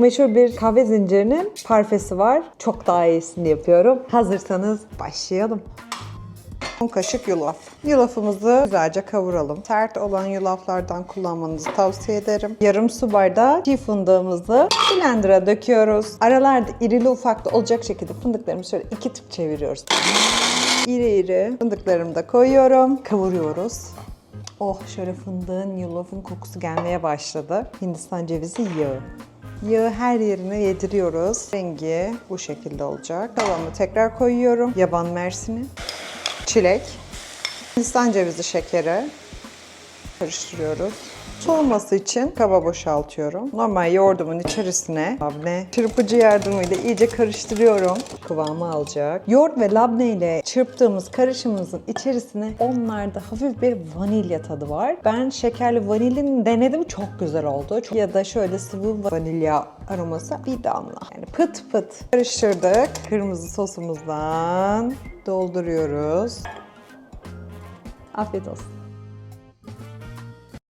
Meşhur bir kahve zincirinin parfesi var. Çok daha iyisini yapıyorum. Hazırsanız başlayalım. 10 kaşık yulaf. Yulafımızı güzelce kavuralım. Sert olan yulaflardan kullanmanızı tavsiye ederim. Yarım su bardağı çiğ fındığımızı blender'a döküyoruz. Aralarda irili ufaklı olacak şekilde fındıklarımızı şöyle iki tık çeviriyoruz. İri iri fındıklarımı da koyuyorum. Kavuruyoruz. Oh şöyle fındığın, yulafın kokusu gelmeye başladı. Hindistan cevizi yağı. Yağı her yerine yediriyoruz. Rengi bu şekilde olacak. Tavamı tekrar koyuyorum. Yaban mersini, çilek, Hindistan cevizi şekeri karıştırıyoruz. Soğuması için kaba boşaltıyorum. Normal yoğurdumun içerisine labne çırpıcı yardımıyla iyice karıştırıyorum. kıvamı alacak. Yoğurt ve labne ile çırptığımız karışımımızın içerisine onlarda hafif bir vanilya tadı var. Ben şekerli vanilin denedim çok güzel oldu. Ya da şöyle sıvı vanilya aroması bir damla. Yani pıt pıt. Karıştırdık. Kırmızı sosumuzdan dolduruyoruz. Afiyet olsun.